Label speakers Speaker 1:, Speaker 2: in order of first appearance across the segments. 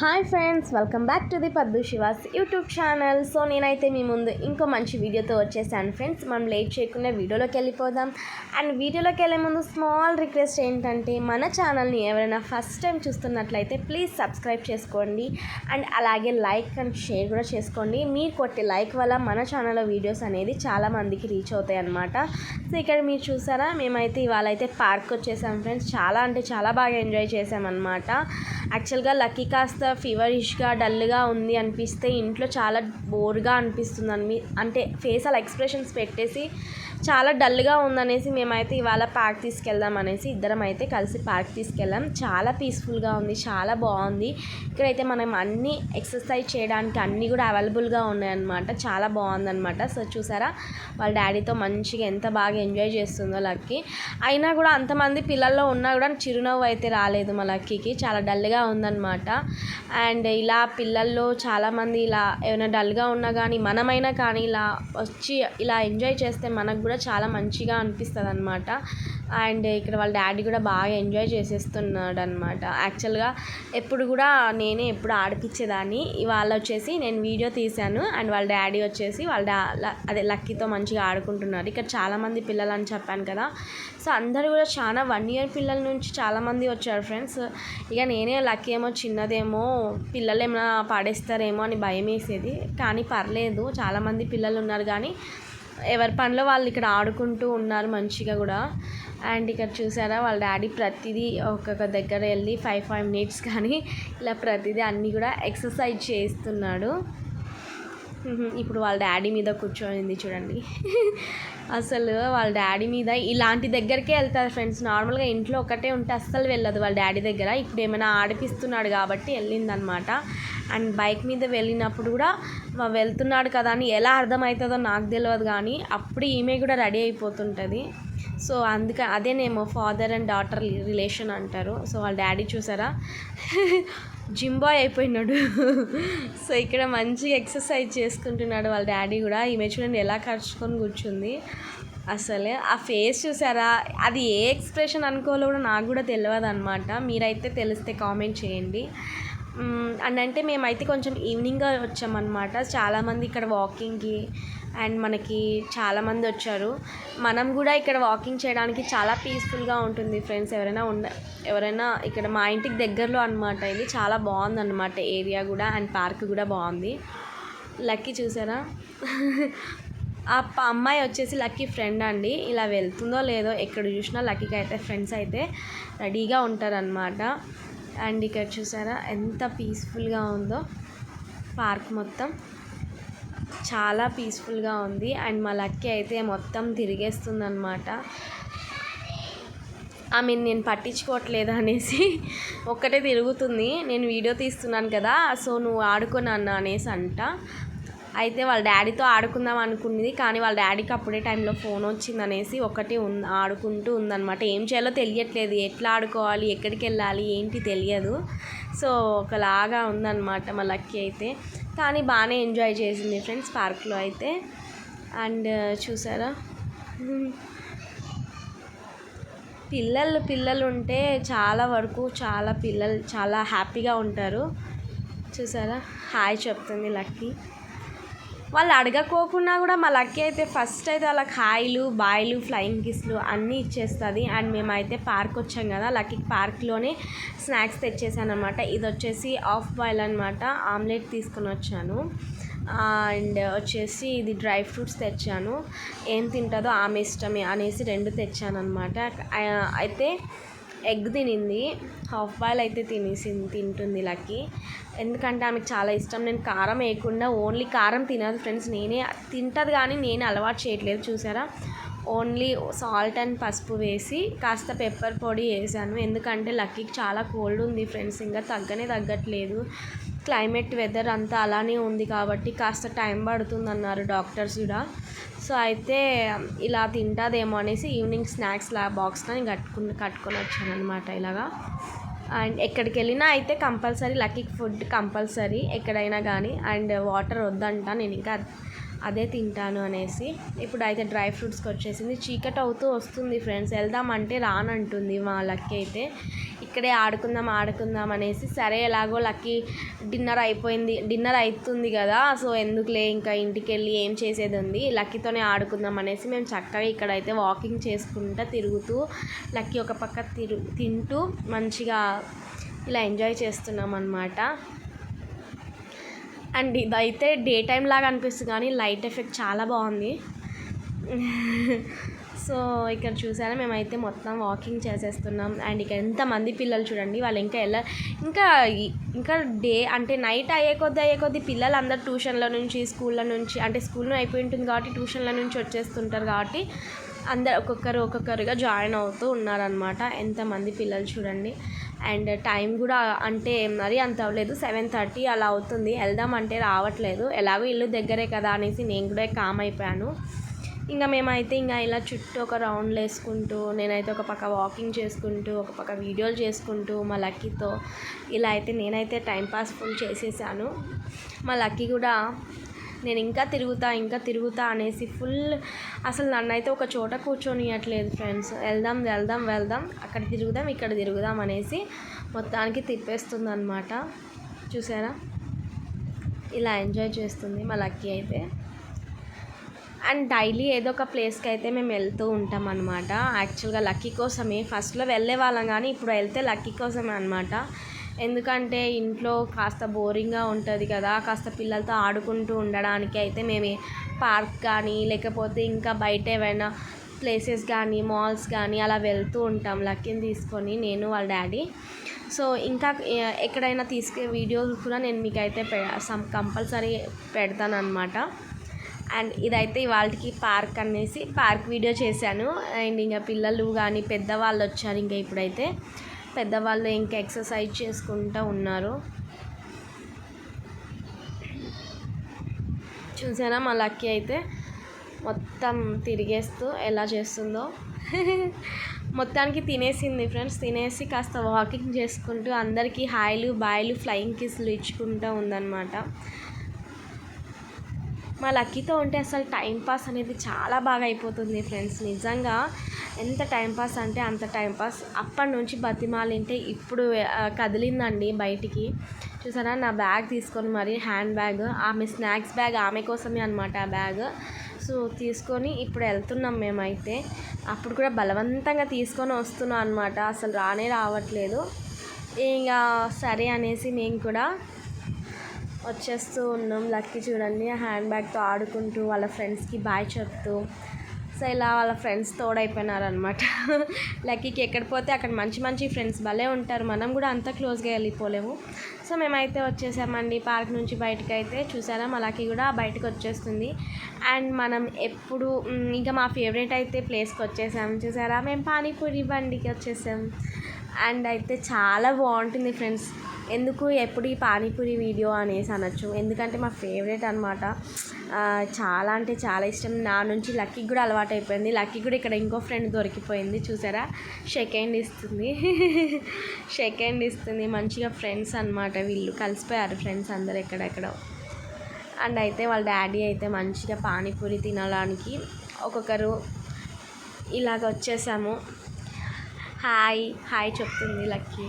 Speaker 1: Hi friends welcome back to the Paddu Shivas YouTube channel so నేనైతే మీ ముందు ఇంకో మంచి వీడియోతో వచ్చేసాను ఫ్రెండ్స్ మనం లేట్ చేయకుండా వీడియోలోకి వెళ్ళిపోదాం. అండ్ వీడియోలోకి వెళ్ళే ముందు స్మాల్ రిక్వెస్ట్ ఏంటంటే మన ఛానల్ని ఎవరైనా ఫస్ట్ టైం చూస్తున్నట్లయితే ప్లీజ్ సబ్స్క్రైబ్ చేసుకోండి. అండ్ అలాగే లైక్ అండ్ షేర్ కూడా చేసుకోండి. మీరు కొట్టే లైక్ వల్ల మన ఛానల్లో వీడియోస్ అనేది చాలా మందికి రీచ్ అవుతాయి అనమాట సో ఇక్కడ మీరు చూసారా? మేమైతే ఇవాళ అయితే పార్క్ వచ్చేసాం ఫ్రెండ్స్ చాలా అంటే చాలా బాగా ఎంజాయ్ చేసామన్నమాట. యాక్చువల్గా లక్కీ కాస్త ఫీవరిష్గా డల్గా ఉంది అనిపిస్తే ఇంట్లో చాలా బోర్గా అనిపిస్తుంది అని అంటే ఫేస్ ఎక్స్ప్రెషన్స్ పెట్టేసి చాలా డల్గా ఉందనేసి మేమైతే ఇవాళ పార్క్ తీసుకెళ్దాం అనేసి ఇద్దరం అయితే కలిసి పార్క్ తీసుకెళ్ళాం. చాలా పీస్ఫుల్గా ఉంది చాలా బాగుంది. ఇక్కడైతే మనం అన్ని ఎక్సర్సైజ్ చేయడానికి అన్నీ కూడా అవైలబుల్గా ఉన్నాయన్నమాట. చాలా బాగుందన్నమాట. సో చూసారా? వాళ్ళ డాడీతో మంచిగా ఎంత బాగా ఎంజాయ్ చేస్తుందో లక్కీ. అయినా కూడా అంతమంది పిల్లల్లో ఉన్నా కూడా చిరునవ్వు అయితే రాలేదు మా లక్కీకి. చాలా డల్గా ఉందన్నమాట. అండ్ ఇలా పిల్లల్లో చాలామంది ఇలా ఏమైనా డల్గా ఉన్నా కానీ మనమైనా కానీ ఇలా వచ్చి ఇలా ఎంజాయ్ చేస్తే మనకు కూడా చాలా మంచిగా అనిపిస్తుంది అనమాట అండ్ ఇక్కడ వాళ్ళ డాడీ కూడా బాగా ఎంజాయ్ చేసేస్తున్నాడు అనమాట యాక్చువల్గా ఎప్పుడు కూడా నేనే ఎప్పుడు ఆడిపించేదాన్ని వాళ్ళు వచ్చేసి నేను వీడియో తీశాను. అండ్ వాళ్ళ డాడీ వచ్చేసి వాళ్ళ డా అదే లక్కీతో మంచిగా ఆడుకుంటున్నారు. ఇక్కడ చాలామంది పిల్లలు అని చెప్పాను కదా. సో అందరూ కూడా చాలా వన్ ఇయర్ పిల్లల నుంచి చాలామంది వచ్చారు ఫ్రెండ్స్. ఇక నేనే లక్కీ ఏమో చిన్నదేమో పిల్లలు ఏమైనా పాడేస్తారేమో అని భయం వేసేది కానీ పర్లేదు చాలామంది పిల్లలు ఉన్నారు. కానీ ఎవరి పనిలో వాళ్ళు ఇక్కడ ఆడుకుంటూ ఉన్నారు మంచిగా కూడా. అండ్ ఇక్కడ చూసారా వాళ్ళ డాడీ ప్రతిదీ ఒక్కొక్క దగ్గర వెళ్ళి ఫైవ్ ఫైవ్ మినిట్స్ కానీ ఇలా ప్రతిదీ అన్నీ కూడా ఎక్సర్సైజ్ చేస్తున్నాడు. ఇప్పుడు వాళ్ళ డాడీ మీద కూర్చొనింది చూడండి. అసలు వాళ్ళ డాడీ మీద ఇలాంటి దగ్గరికే వెళ్తారు ఫ్రెండ్స్. నార్మల్గా ఇంట్లో ఒకటే ఉంటే అస్సలు వెళ్ళదు వాళ్ళ డాడీ దగ్గర. ఇప్పుడు ఏమైనా ఆడిపిస్తున్నాడు కాబట్టి వెళ్ళిందనమాట. అండ్ బైక్ మీద వెళ్ళినప్పుడు కూడా వెళ్తున్నాడు కదా అని ఎలా అర్థమవుతుందో నాకు తెలియదు కానీ అప్పుడు ఈమె కూడా రెడీ అయిపోతుంటుంది. సో అందుకే అదేనేమో ఫాదర్ అండ్ డాటర్ రిలేషన్ అంటారు. సో వాళ్ళ డాడీ చూసారా? జిమ్ బాయ్ అయిపోయినాడు. సో ఇక్కడ మంచిగా ఎక్సర్సైజ్ చేసుకుంటున్నాడు వాళ్ళ డాడీ కూడా. ఈమె చూడండి ఎలా ఖర్చుకొని కూర్చుంది. అసలే ఆ ఫేస్ చూసారా? అది ఏ ఎక్స్ప్రెషన్ అనుకోవాలో కూడా నాకు కూడా తెలియదు అనమాట మీరైతే తెలిస్తే కామెంట్ చేయండి. అండ్ అంటే మేమైతే కొంచెం ఈవినింగ్గా వచ్చామన్నమాట. చాలామంది ఇక్కడ వాకింగ్కి అండ్ మనకి చాలామంది వచ్చారు. మనం కూడా ఇక్కడ వాకింగ్ చేయడానికి చాలా పీస్ఫుల్గా ఉంటుంది ఫ్రెండ్స్ ఎవరైనా ఉండ ఎవరైనా ఇక్కడ మా ఇంటికి దగ్గరలో అనమాట ఇది చాలా బాగుంది అనమాట ఏరియా కూడా అండ్ పార్క్ కూడా బాగుంది. లక్కీ చూసారా? ఆ అమ్మాయి వచ్చేసి లక్కీ ఫ్రెండ్ అండి. ఇలా వెళ్తుందో లేదో ఎక్కడ చూసినా లక్కీకి అయితే ఫ్రెండ్స్ అయితే రెడీగా ఉంటారనమాట అండ్ ఇక్కడ చూసారా? ఎంత పీస్ఫుల్గా ఉందో పార్క్ మొత్తం. చాలా పీస్ఫుల్గా ఉంది అండ్ మా లక్కీ అయితే మొత్తం తిరిగేస్తుంది అనమాట మీన్ నేను పట్టించుకోవట్లేదు అనేసి ఒక్కటే తిరుగుతుంది. నేను వీడియో తీస్తున్నాను కదా సో నువ్వు ఆడుకున్నాను అనేసి అంట. అయితే వాళ్ళ డాడీతో ఆడుకుందాం అనుకున్నది కానీ వాళ్ళ డాడీకి అప్పుడే టైంలో ఫోన్ వచ్చింది అనేసి ఒకటి ఉంది ఆడుకుంటూ ఉందన్నమాట. ఏం చేయాలో తెలియట్లేదు. ఎట్లా ఆడుకోవాలి ఎక్కడికి వెళ్ళాలి ఏంటి తెలియదు. సో ఒకలాగా ఉందన్నమాట మా లక్కీ అయితే. కానీ బాగానే ఎంజాయ్ చేసింది ఫ్రెండ్స్ పార్క్లో అయితే. అండ్ చూసారా? పిల్లలు పిల్లలు ఉంటే చాలా వరకు చాలా పిల్లలు చాలా హ్యాపీగా ఉంటారు. చూసారా? హాయ్ చెప్తుంది లక్కీ. వాళ్ళు అడగకోకుండా కూడా మా లక్కీ అయితే ఫస్ట్ అయితే వాళ్ళకి హాయిలు బాయిలు ఫ్లయింగ్ కిస్లు అన్నీ ఇచ్చేస్తుంది. అండ్ మేమైతే పార్క్ వచ్చాం కదా లక్కీ పార్క్లోనే స్నాక్స్ తెచ్చేసాను అనమాట ఇది వచ్చేసి ఆఫ్ బాయిల్ అనమాట ఆమ్లెట్ తీసుకొని వచ్చాను. అండ్ వచ్చేసి ఇది డ్రై ఫ్రూట్స్ తెచ్చాను. ఏం తింటుందో ఆమె ఇష్టమే అనేసి రెండు తెచ్చాను అనమాట అయితే ఎగ్ తినింది. హాఫ్ బాయిల్ అయితే తినేసింది తింటుంది లక్కీ. ఎందుకంటే ఆమెకు చాలా ఇష్టం. నేను కారం వేయకుండా ఓన్లీ కారం తినదు ఫ్రెండ్స్. నేనే తింటుంది కానీ నేను అలవాటు చేయట్లేదు. చూసారా? ఓన్లీ సాల్ట్ అండ్ పసుపు వేసి కాస్త పెప్పర్ పొడి వేసాను. ఎందుకంటే లక్కీకి చాలా కోల్డ్ ఉంది ఫ్రెండ్స్ ఇంకా తగ్గనే తగ్గట్లేదు. క్లైమేట్ వెదర్ అంతా అలానే ఉంది కాబట్టి కాస్త టైం పడుతుంది అన్నారు డాక్టర్స్ కూడా. సో అయితే ఇలా తింటాదేమో అనేసి ఈవినింగ్ స్నాక్స్ లా బాక్స్లో నేను కట్టుకుని కట్టుకొని వచ్చాను అనమాట ఇలాగా. అండ్ ఎక్కడికి వెళ్ళినా అయితే కంపల్సరీ లక్కీ ఫుడ్ కంపల్సరీ ఎక్కడైనా కానీ. అండ్ వాటర్ వద్దంట నేను ఇంకా అదే తింటాను అనేసి ఇప్పుడు అయితే డ్రై ఫ్రూట్స్కి వచ్చేసింది. చీకటి అవుతూ వస్తుంది ఫ్రెండ్స్. వెళ్దామంటే రానంటుంది మా లక్కీ అయితే. ఇక్కడే ఆడుకుందాం ఆడుకుందాం అనేసి సరే ఎలాగో లక్కీ డిన్నర్ అయిపోయింది. డిన్నర్ అవుతుంది కదా సో ఎందుకులే ఇంకా ఇంటికి వెళ్ళి ఏం చేసేది ఉంది లక్కీతోనే ఆడుకుందాం అనేసి మేము చక్కగా ఇక్కడైతే వాకింగ్ చేసుకుంటూ తిరుగుతూ లక్కీ ఒక పక్క తిరు తింటూ మంచిగా ఇలా ఎంజాయ్ చేస్తున్నాం అనమాట అండ్ ఇదైతే డే టైం లాగా అనిపిస్తుంది కానీ లైట్ ఎఫెక్ట్ చాలా బాగుంది. సో ఇక్కడ చూసారా మేమైతే మొత్తం వాకింగ్ చేసేస్తున్నాం. అండ్ ఇక్కడ ఎంతమంది పిల్లలు చూడండి వాళ్ళు ఇంకా ఎలా ఇంకా ఇంకా డే అంటే నైట్ అయ్యే కొద్దీ అయ్యే కొద్దీ పిల్లలు అందరు ట్యూషన్ల నుంచి స్కూళ్ళ నుంచి అంటే స్కూల్లో అయిపోయి ఉంటుంది కాబట్టి ట్యూషన్ల నుంచి వచ్చేస్తుంటారు కాబట్టి అందరు ఒక్కొక్కరు ఒక్కొక్కరుగా జాయిన్ అవుతూ ఉన్నారనమాట ఎంతమంది పిల్లలు చూడండి. అండ్ టైం కూడా అంటే మరీ అంత అవ్వలేదు. సెవెన్ థర్టీ అలా అవుతుంది. వెళ్దామంటే రావట్లేదు. ఎలాగో ఇల్లు దగ్గరే కదా అనేసి నేను కూడా కామ్ అయిపోయాను. ఇంకా మేమైతే ఇంకా ఇలా చుట్టూ ఒక రౌండ్లు వేసుకుంటూ నేనైతే ఒక పక్క వాకింగ్ చేసుకుంటూ ఒక పక్క వీడియోలు చేసుకుంటూ మా లక్కీతో ఇలా అయితే నేనైతే టైంపాస్ ఫుల్ చేసేసాను. మా లక్కీ కూడా నేను ఇంకా తిరుగుతా ఇంకా తిరుగుతా అనేసి ఫుల్ అసలు నన్ను అయితే ఒక చోట కూర్చొనియట్లేదు ఫ్రెండ్స్. వెళ్దాం వెళ్దాం వెళ్దాం అక్కడ తిరుగుదాం ఇక్కడ తిరుగుదాం అనేసి మొత్తానికి తిప్పేస్తుంది అనమాట చూసారా? ఇలా ఎంజాయ్ చేస్తుంది మా లక్కీ అయితే. అండ్ డైలీ ఏదో ఒక ప్లేస్కి అయితే మేము వెళ్తూ ఉంటాం అనమాట యాక్చువల్గా లక్కీ కోసమే. ఫస్ట్లో వెళ్ళే వాళ్ళం కానీ ఇప్పుడు వెళ్తే లక్కీ కోసమే అనమాట ఎందుకంటే ఇంట్లో కాస్త బోరింగ్గా ఉంటుంది కదా కాస్త పిల్లలతో ఆడుకుంటూ ఉండడానికి అయితే మేము పార్క్ కానీ లేకపోతే ఇంకా బయట ఏమైనా ప్లేసెస్ కానీ మాల్స్ కానీ అలా వెళ్తూ ఉంటాం. లక్కీని తీసుకొని నేను వాళ్ళ డాడీ. సో ఇంకా ఎక్కడైనా తీసుకే వీడియోస్ కూడా నేను మీకైతే పె సమ్ కంపల్సరీ పెడతానమాట అండ్ ఇదైతే వాళ్ళకి పార్క్ అనేసి పార్క్ వీడియో చేశాను. అండ్ ఇంకా పిల్లలు కానీ పెద్దవాళ్ళు వచ్చారు ఇంకా ఇప్పుడైతే. పెద్దవాళ్ళు ఇంకా ఎక్సర్సైజ్ చేసుకుంటూ ఉన్నారు. చూసారా మా లక్కీ అయితే మొత్తం తిరిగేస్తూ ఎలా చేస్తుందో. మొత్తానికి తినేసింది ఫ్రెండ్స్ తినేసి కాస్త వాకింగ్ చేసుకుంటూ అందరికీ హాయిలు బాయిలు ఫ్లయింగ్ కిస్లు ఇచ్చుకుంటూ ఉందన్నమాట. మా లక్కీతో ఉంటే అసలు టైంపాస్ అనేది చాలా బాగా అయిపోతుంది ఫ్రెండ్స్. నిజంగా ఎంత టైంపాస్ అంటే అంత టైంపాస్ అప్పటి నుంచి బతిమాలింటే ఇప్పుడు కదిలిందండి బయటికి. చూసారా? నా బ్యాగ్ తీసుకొని మరి హ్యాండ్ బ్యాగ్ ఆమె స్నాక్స్ బ్యాగ్ ఆమె కోసమే అనమాట ఆ బ్యాగ్. సో తీసుకొని ఇప్పుడు వెళ్తున్నాం మేమైతే. అప్పుడు కూడా బలవంతంగా తీసుకొని వస్తున్నాం అనమాట అసలు రానే రావట్లేదు. ఇంకా సరే అనేసి మేము కూడా వచ్చేస్తూ ఉన్నాం. లక్కీ చూడండి హ్యాండ్ బ్యాగ్తో ఆడుకుంటూ వాళ్ళ ఫ్రెండ్స్కి బాయ్ చెప్తూ. సో ఇలా వాళ్ళ ఫ్రెండ్స్ తోడైపోయినారనమాట లక్కీకి ఎక్కడ పోతే అక్కడ మంచి మంచి ఫ్రెండ్స్ భలే ఉంటారు. మనం కూడా అంత క్లోజ్గా వెళ్ళిపోలేము. సో మేమైతే వచ్చేసామండి పార్క్ నుంచి బయటకు అయితే చూసారా? మా లక్కీ కూడా బయటకు వచ్చేస్తుంది. అండ్ మనం ఎప్పుడు ఇంకా మా ఫేవరెట్ అయితే ప్లేస్కి వచ్చేసాం. చూసారా? మేము పానీపూరి బండికి వచ్చేసాం. అండ్ అయితే చాలా బాగుంటుంది ఫ్రెండ్స్. ఎందుకు ఎప్పుడు ఈ పానీపూరి వీడియో అనేసి అనొచ్చు. ఎందుకంటే మా ఫేవరెట్ అనమాట చాలా అంటే చాలా ఇష్టం. నా నుంచి లక్కీకి కూడా అలవాటు అయిపోయింది లక్కీ కూడా ఇక్కడ ఇంకో ఫ్రెండ్ దొరికిపోయింది. చూసారా? సెకండ్ ఇస్తుంది. సెకండ్ ఇస్తుంది. మంచిగా ఫ్రెండ్స్ అనమాట వీళ్ళు. కలిసిపోయారు ఫ్రెండ్స్ అందరు ఎక్కడెక్కడ. అండ్ అయితే వాళ్ళ డాడీ అయితే మంచిగా పానీపూరి తినడానికి ఒక్కొక్కరు ఇలాగ వచ్చేసాము. హాయ్. హాయ్ చెప్తుంది లక్కీ.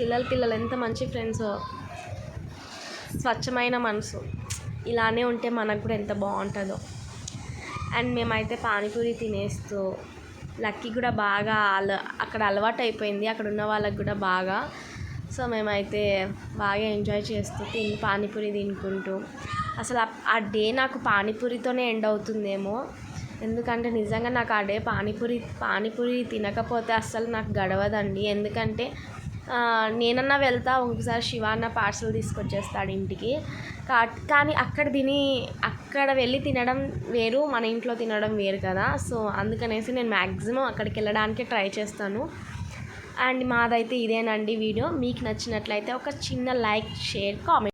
Speaker 1: పిల్లలు పిల్లలు ఎంత మంచి ఫ్రెండ్స్ స్వచ్ఛమైన మనసు. ఇలానే ఉంటే మనకు కూడా ఎంత బాగుంటుందో. అండ్ మేమైతే పానీపూరి తినేస్తూ లక్కీ కూడా బాగా అల అక్కడ అలవాటు అయిపోయింది. అక్కడ ఉన్న వాళ్ళకి కూడా బాగా. సో మేమైతే బాగా ఎంజాయ్ చేస్తూ తిని పానీపూరి తినుకుంటూ. అసలు ఆ- ఆ డే నాకు పానీపూరితోనే ఎండ్ అవుతుందేమో. ఎందుకంటే నిజంగా నాకు ఆ డే పానీపూరి పానీపూరి తినకపోతే అస్సలు నాకు గడవదండి. ఎందుకంటే నేనన్నా వెళ్తా ఒకసారి శివ అన్న పార్సల్ తీసుకొచ్చేస్తాడు ఇంటికి. కా- కానీ అక్కడ తిని అక్కడ వెళ్ళి తినడం వేరు మన ఇంట్లో తినడం వేరు కదా. సో అందుకనేసి నేను మ్యాక్సిమం అక్కడికి వెళ్ళడానికి ట్రై చేస్తాను. అండ్ మాదైతే ఇదేనండి వీడియో. మీకు నచ్చినట్లయితే ఒక చిన్న లైక్ షేర్ కామెంట్